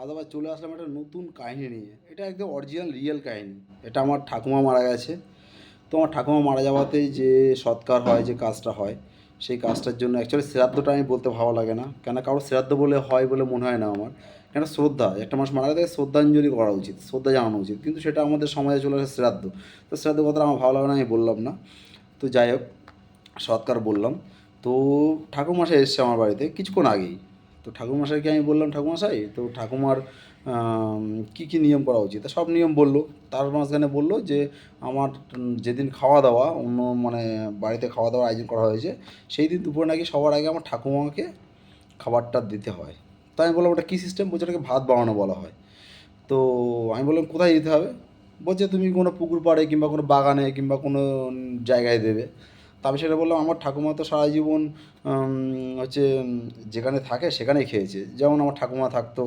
আজ আবার চলে আসলাম একটা নতুন কাহিনী নিয়ে। এটা একদম অরিজিনাল রিয়েল কাহিনী। এটা আমার ঠাকুমা মারা গেছে। তো আমার ঠাকুমা মারা যাওয়াতেই যে সৎকার হয়, যে কাজটা হয়, সেই কাজটার জন্য অ্যাকচুয়ালি শ্রাদ্ধটা আমি বলতে ভালো লাগে না। কেন কারোর শ্রাদ্ধ বলে হয় বলে মনে হয় না আমার। কেন শ্রদ্ধা, একটা মানুষ মারা গেলে শ্রদ্ধাঞ্জলি করা উচিত, শ্রদ্ধা জানানো উচিত। কিন্তু সেটা আমাদের সমাজে চলে আসে শ্রাদ্ধ। তো শ্রাদ্ধ কথাটা আমার ভালো লাগে না, আমি বললাম না। তো যাই হোক, সৎকার বললাম। তো ঠাকুরমশাই এসছে আমার বাড়িতে কিছুক্ষণ আগেই। তো ঠাকুরমশাইকে আমি বললাম, ঠাকুরমশাই, তো ঠাকুমার কি কি নিয়ম করা উচিত? সব নিয়ম বলল। তার মাঝখানে বলল যে, আমার যেদিন খাওয়া দাওয়া অন্য মানে বাড়িতে খাওয়া দাওয়ার আয়োজন করা হয়েছে সেই দিন দুপুরে নাকি সবার আগে আমার ঠাকুমাকে খাবারটা দিতে হয়। তো আমি বললাম, ওটা কী সিস্টেম বলছে, ওটাকে ভাত বানানো বলা হয়। তো আমি বললাম, কোথায় দিতে হবে? বলছে, তুমি কোনো পুকুর পাড়ে কিংবা কোনো বাগানে কিংবা কোনো জায়গায় দেবে। তা আমি সেটা বললাম আমার ঠাকুমা তো সারা জীবন হচ্ছে যেখানে থাকে সেখানেই খেয়েছে। যেমন আমার ঠাকুমা থাকতো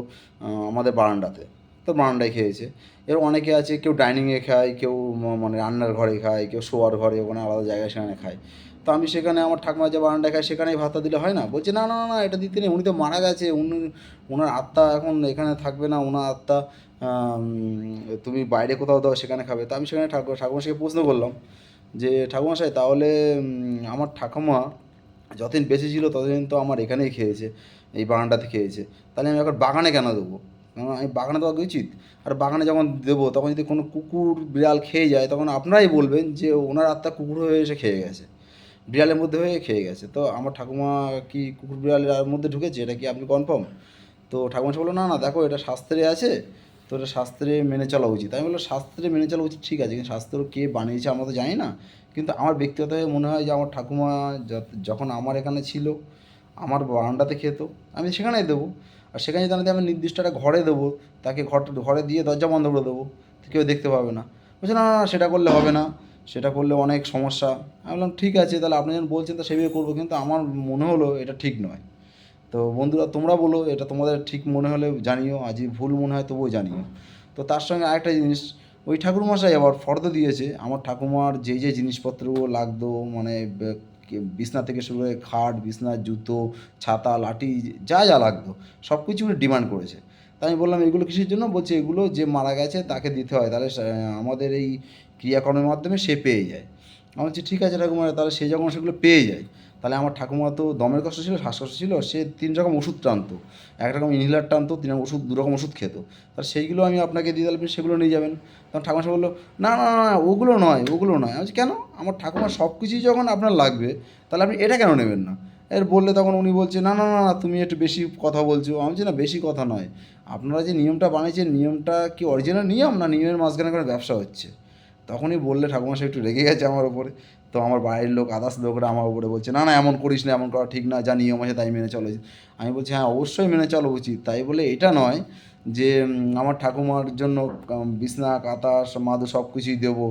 আমাদের বারান্দাতে তো বারান্দায় খেয়েছে। এর অনেকে আছে কেউ ডাইনিংয়ে খায় কেউ মানে রান্নার ঘরে খায় কেউ শোয়ার ঘরে ওখানে আলাদা জায়গায় সেখানে খায়। তো আমি সেখানে আমার ঠাকুমা যে বারান্দায় খায় সেখানেই ভাতটা দিলে হয় না? বলছে না না না, এটা দিতে নেই উনি তো মারা গেছে উনি ওনার আত্মা এখন এখানে থাকবে না ওনার আত্মা তুমি বাইরে কোথাও দাও সেখানে খাবে। তো আমি সেখানে ঠাকুর ঠাকুমাশাইকে প্রশ্ন করলাম যে ঠাকুমশাই তাহলে আমার ঠাকুমা যতদিন বেঁচে ছিল, ততদিন তো আমার এখানেই খেয়েছে, এই বাগানটাতে খেয়েছে। তাহলে আমি এখন বাগানে কেন দেবো? আমি বাগানে দেওয়া উচিত? আর বাগানে যখন দেবো, তখন যদি কোনো কুকুর, বিড়াল খেয়ে যায়, তখন আপনারাই বলবেন যে, ওনার আত্মা কুকুর হয়ে এসে খেয়ে গেছে। বিড়ালের মধ্যে হয়ে খেয়ে গেছে। তো আমার ঠাকুমা কি কুকুর, বিড়ালের মধ্যে ঢুকেছে? এটা কি আপনি কনফার্ম তো ঠাকুমা বলল, না না, দেখো, এটা শাস্ত্রে আছে। তো এটা শাস্ত্রে মেনে চলা উচিত। আমি বললাম, শাস্ত্রে মেনে চলা উচিত ঠিক আছে, কিন্তু শাস্ত্র কে বানিয়েছে আমরা তো জানি না। কিন্তু আমার ব্যক্তিগতভাবে মনে হয় যে, আমার ঠাকুমা যখন আমার এখানে ছিল, আমার বারান্দাতে খেত, আমি সেখানেই দেবো। আর সেখানে যদি আমি নির্দিষ্ট একটা ঘরে দেবো, তাকে ঘর, ঘরে দিয়ে দরজা বন্ধ করে দেবো কেউ দেখতে পাবে না। বলছে না না, সেটা করলে হবে না, সেটা করলে অনেক সমস্যা। আমি বললাম, ঠিক আছে, তাহলে আপনি যখন বলছেন, তো সেভাবে করব। কিন্তু আমার মনে হলো এটা ঠিক নয়। তো বন্ধুরা, তোমরা বলো, এটা তোমাদের ঠিক মনে হলে জানিও আজ যদি ভুল মনে হয় তবুও জানিও। তো তার সঙ্গে আরেকটা জিনিস, ওই ঠাকুরমশাই আবার ফর্দ দিয়েছে, আমার ঠাকুমার যে যে জিনিসপত্রগুলো লাগতো মানে বিছনা থেকে শুরু করে খাট, বিছনা, জুতো, ছাতা, লাঠি, যা যা লাগতো সব কিছু ডিমান্ড করেছে। তাই আমি বললাম, এগুলো কিসের জন্য? বলছে, এগুলো যে মারা গেছে তাকে দিতে হয়, তাহলে আমাদের এই ক্রিয়াকর্মের মাধ্যমে সে পেয়ে যায়। আমি বলছি, ঠিক আছে ঠাকুমা তাহলে সে যখন সেগুলো পেয়ে যায় তাহলে আমার ঠাকুমা তো দমের কষ্ট ছিল, শ্বাসকষ্ট ছিল, সে তিন রকম ওষুধ টানতো। এক রকম ইনহেলার টানতো, তিন রকম ওষুধ, দু রকম ওষুধ খেত। তাহলে সেইগুলো আমি আপনাকে দিয়ে দিলে আপনি সেগুলো নিয়ে যাবেন। তখন ঠাকুমা সে বলল, না না না ওগুলো নয় ওগুলো নয়। আমি কেন? আমার ঠাকুমা সব কিছুই যখন আপনার লাগবে, তাহলে আপনি এটা কেন নেবেন না? এর বললে তখন উনি বলছে, না না না না, তুমি একটু বেশি কথা বলছো। আমি বলছি, না, বেশি কথা নয়। আপনারা যে নিয়মটা বানিয়েছেন, নিয়মটা কি অরিজিনাল নিয়ম, না নিয়মের মাঝখানে কোনো ব্যবসা হচ্ছে? তখনই বললে ঠাকুমা সে একটু রেগে গেছে আমার উপরে। তো আমার বাড়ির লোক আদার্স লোকরা আমার উপরে বলছে, না না, এমন করিস না, এমন করা ঠিক না, যা নিয়ম আছে তাই মেনে চলো। আমি বলছি হ্যাঁ অবশ্যই মেনে চলা উচিত। তাই বলে এটা নয় যে আমার ঠাকুমার জন্য বিছনা কাতা সব মাদু সব কিছুই দেবো।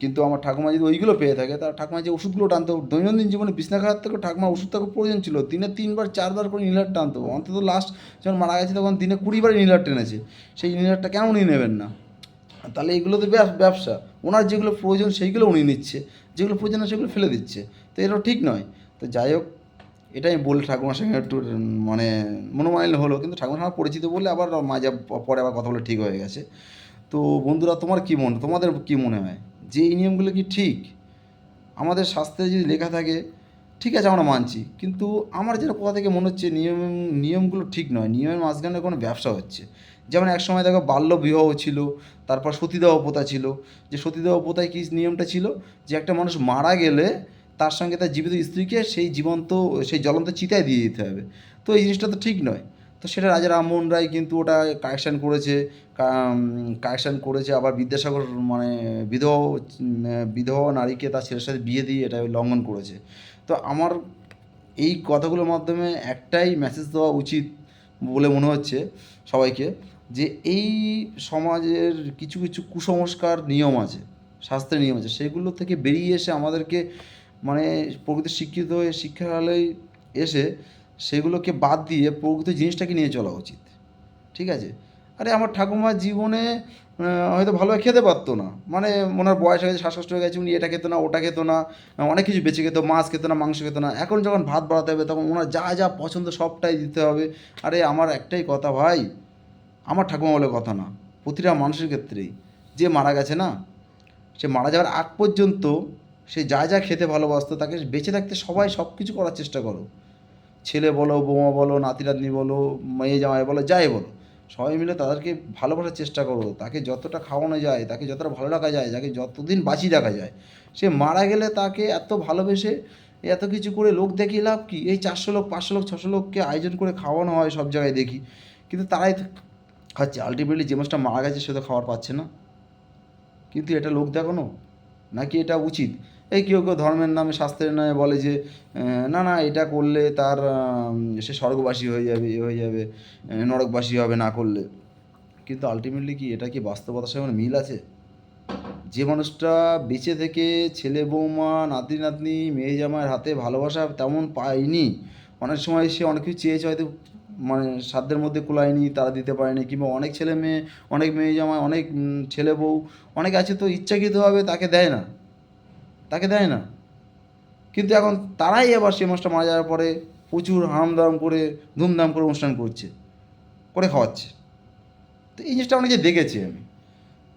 কিন্তু আমার ঠাকুমা যদি ওইগুলো পেয়ে থাকে তার ঠাকুমা যে ওষুধগুলো টানতো, দৈনন্দিন জীবনে বিছনা খাওয়ার থেকে ঠাকুমা ওষুধ থাকা প্রয়োজন ছিল। দিনে তিনবার, চারবার করে ইনহেলার টানতো। অন্তত লাস্ট যখন মারা গেছে, তখন দিনে কুড়িবার ইনহেলার টেনেছে। সেই ইনহেলারটা কেন নেবেন না? তাহলে এগুলো তো ব্যবসা। ওনার যেগুলো প্রয়োজন সেইগুলো উনি নিচ্ছে। যেগুলো প্রয়োজন সেগুলো ফেলে দিচ্ছে। তো এটা ঠিক নয়। তো যাই হোক, এটাই বলে ঠাকুমার সঙ্গে একটু মানে মনোমালিন্য হলো। কিন্তু ঠাকুমার সঙ্গে পরিচিত বলে আবার মাঝে পরে আবার কথা বলে ঠিক হয়ে গেছে। তো বন্ধুরা, তোমার কী মনে, তোমাদের কী মনে হয়? যে এই নিয়মগুলো কি ঠিক? আমাদের শাস্ত্রে যদি লেখা থাকে ঠিক আছে, আমরা মানছি। কিন্তু আমার যেটা কোথা থেকে মনে হচ্ছে নিয়ম, নিয়মগুলো ঠিক নয়। নিয়মের মাঝখানে কোনো ব্যবসা হচ্ছে। যেমন এক সময় দেখো বাল্য বিবাহ ছিল, তারপর সতীদাহ প্রথা ছিল। যে সতীদাহ প্রথায় কী নিয়মটা ছিল? যে একটা মানুষ মারা গেলে তার সঙ্গে তার জীবিত স্ত্রীকে সেই জীবন্ত, সেই জ্বলন্ত চিতায় দিয়ে দিতে হবে। তো এই জিনিসটা তো ঠিক নয়। তো সেটা রাজা রামমোহন রায় কিন্তু ওটা কারেকশান করেছে কারেকশান করেছে। আবার বিদ্যাসাগর মানে বিধবা বিধবা নারীকে তার ছেলের সাথে বিয়ে দিয়ে এটা লঙ্ঘন করেছে। তো আমার এই কথাগুলোর মাধ্যমে একটাই মেসেজ দেওয়া উচিত বলে মনে হচ্ছে সবাইকে যে এই সমাজের কিছু কিছু কুসংস্কার নিয়ম আছে, শাস্ত্রের নিয়ম আছে, সেগুলো থেকে বেরিয়ে এসে আমাদেরকে মানে প্রকৃতি শিক্ষিত হয়ে শিক্ষালয়ে এসে সেগুলোকে বাদ দিয়ে প্রকৃত জিনিসটাকে নিয়ে চলা উচিত। ঠিক আছে? আরে আমার ঠাকুমার জীবনে হয়তো ভালোভাবে খেতে পারতো না। মানে ওনার বয়স হয়ে গেছে শ্বাসকষ্ট হয়ে গেছে, উনি এটা খেতো না, ওটা খেতো না, অনেক কিছু বেঁচে খেতো, মাছ খেতো না, মাংস খেতো না। এখন যখন ভাত বাড়াতে হবে, তখন ওনার যা যা পছন্দ সবটাই দিতে হবে। আরে আমার একটাই কথা ভাই, আমার ঠাকুমা বলে কথা না, প্রতিটা মানুষের ক্ষেত্রেই। যে মারা গেছে না, সে মারা যাওয়ার আগ পর্যন্ত সে যা যা খেতে ভালোবাসতো, তাকে বেঁচে থাকতে সবাই সব কিছু করার চেষ্টা করো। ছেলে বলো, বৌমা বলো, নাতি নাতনি বলো, মেয়ে জামাই বলো, যাই বলো, সবাই মিলে তাদেরকে ভালোবাসার চেষ্টা করো। তাকে যতটা খাওয়ানো যায়, তাকে যতটা ভালো রাখা যায় তাকে যতদিন বাঁচিয়ে রাখা যায়, সে মারা গেলে তাকে এত ভালোবেসে এত কিছু করে লোক দেখিয়ে লাভ কি? এই চারশো লোক, পাঁচশো লোক, ছশো লোককে আয়োজন করে খাওয়ানো হয় সব জায়গায় দেখি। কিন্তু তারাই খাচ্ছে। আলটিমেটলি যে মাছটা মারা গেছে সে তো খাবার পাচ্ছে না। কিন্তু এটা লোক দেখানো? নাকি এটা উচিত? এই কেউ কেউ ধর্মের নামে, শাস্ত্রের নামে বলে যে না না, এটা করলে তার সে স্বর্গবাসী হয়ে যাবে, এ হয়ে যাবে নরকবাসী হবে না করলে। কিন্তু আলটিমেটলি কি, এটা কি বাস্তবতার সঙ্গে মিল আছে? যে মানুষটা বেঁচে থেকে ছেলে, বৌমা, নাতি, নাতনি, মেয়ে জামাইয়ের হাতে ভালোবাসা তেমন পায়নি, অনেক সময় সে অনেক কিছু চেয়েছে হয়তো মানে সাধ্যের মধ্যে কুলায়নি, তারা দিতে পারেনি, কিংবা অনেক ছেলে মেয়ে, অনেক মেয়ে জামাই, অনেক ছেলে বউ, অনেক আছে তো ইচ্ছাকৃতভাবে তাকে দেয় না। তাকে দেয় না। কিন্তু এখন তারাই আবার সে মাসটা মারা যাওয়ার পরে প্রচুর হামদাম করে, ধুমধাম করে অনুষ্ঠান করছে, করে খাওয়াচ্ছে। তো এই জিনিসটা অনেকে দেখেছি আমি।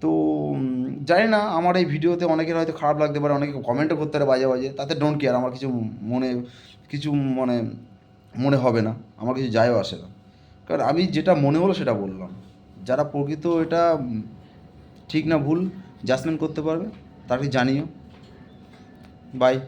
তো জানি না, আমার এই ভিডিওতে অনেকের হয়তো খারাপ লাগতে পারে, অনেকে কমেন্টও করতে পারে বাজে বাজে, তাতে ডোন্ট কেয়ার আমার কিছু মনে, কিছু মানে মনে হবে না, আমার কিছু যায়ও আসে না। কারণ আমি যেটা মনে হলো সেটা বললাম। যারা প্রকৃত এটা ঠিক না ভুল জাজমেন্ট করতে পারবে, তাকে জানিও। Bye.